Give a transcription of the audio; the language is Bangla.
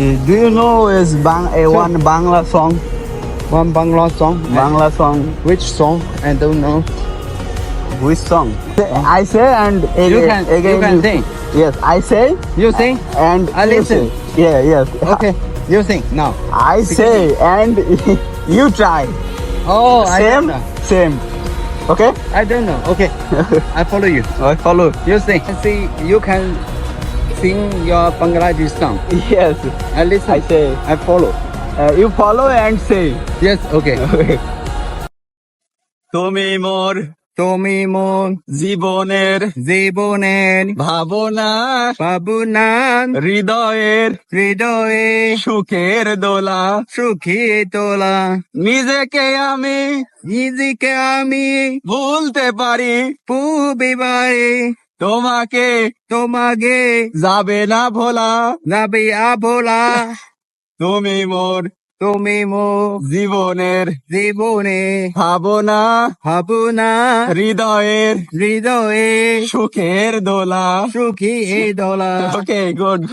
Do you know is bang eh, a one Bangla song? One Bangla song. Bangla song. Which song? I don't know. Which song? I say and again, You can- again you can sing. Yes, I say You sing? and I listen. say. Yeah, yes. Okay. You sing now. I say and you try. Oh, I same, same. Okay. I don't know. Okay. I follow you. I follow. You sing. See, you can sing your Bangladesh song. Yes, I listen. I say. I follow. Uh, you follow and say. Yes. Okay. তুমি মোর তুমি মন জীবনের জীবনের ভাবনা ভাবনা হৃদয়ের হৃদয়ে সুখের দোলা সুখী তোলা নিজেকে আমি নিজেকে আমি ভুলতে পারি পুবিবারে তোমাকে তোমাকে যাবে না ভোলা। যাবে আ ভোলা। তুমি মোর তুমি মো জীবনের জীবনে ভাবনা। ভাবনা। হৃদয়ের হৃদয়ে সুখের দোলা। সুখী দোলা। Okay good